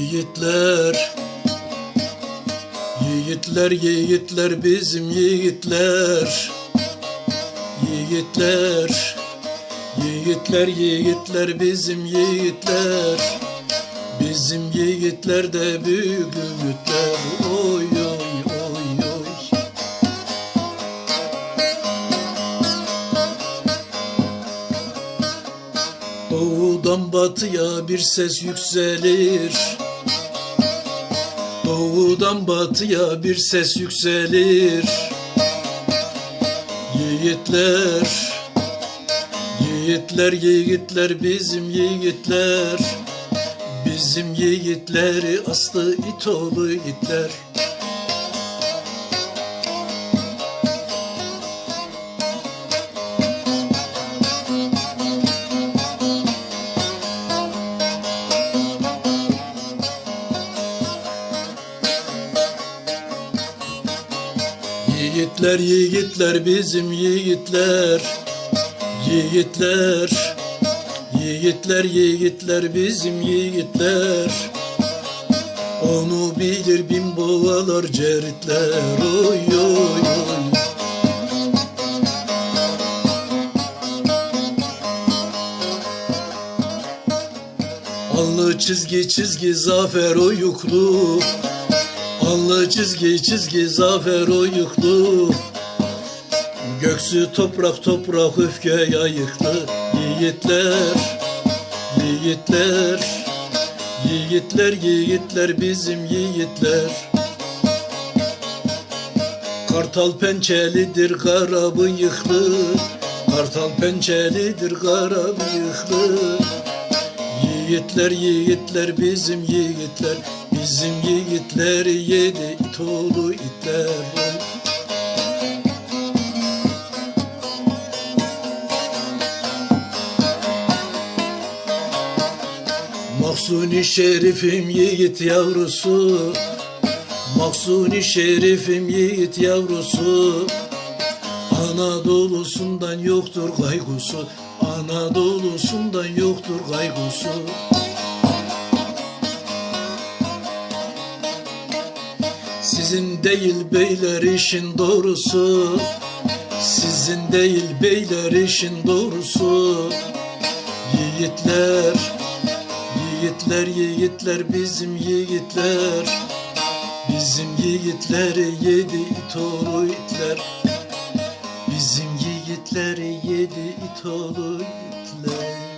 Yiğitler. Yiğitler yiğitler bizim yiğitler. Yiğitler Yiğitler yiğitler bizim yiğitler. Bizim yiğitler de büyük ümitler. Oy oy oy oy. Doğudan batıya bir ses yükselir Doğudan batıya bir ses yükselir. Yiğitler Yiğitler yiğitler bizim yiğitler. Bizim yiğitleri aslı it oğlu itler Yiğitler yiğitler bizim yiğitler. Yiğitler Yiğitler yiğitler bizim yiğitler. Onu bilir bin boğalar ceritler. Oy oy oy. Allı çizgi çizgi zafer oyuklu Allı çizgi çizgi zafer oyuklu Göksü toprak toprak öfke yayıklı Yiğitler, yiğitler Yiğitler, yiğitler bizim yiğitler. Kartal pençelidir kara bıyıklı. Kartal pençelidir kara bıyıklı. Yiğitler yiğitler bizim yiğitler Bizim yiğitleri yedi it oğlu itler Maksuni şerifim yiğit yavrusu. Maksuni şerifim yiğit yavrusu. Anadolu'sundan yoktur kaygısı. Anadolu'sundan yoktur kaygısı Sizin değil beyler işin doğrusu. Sizin değil beyler işin doğrusu. Yiğitler Yiğitler yiğitler bizim yiğitler. Bizim yiğitleri yedi it oğlu itler Bizim yiğitleri yedi it oğlu itler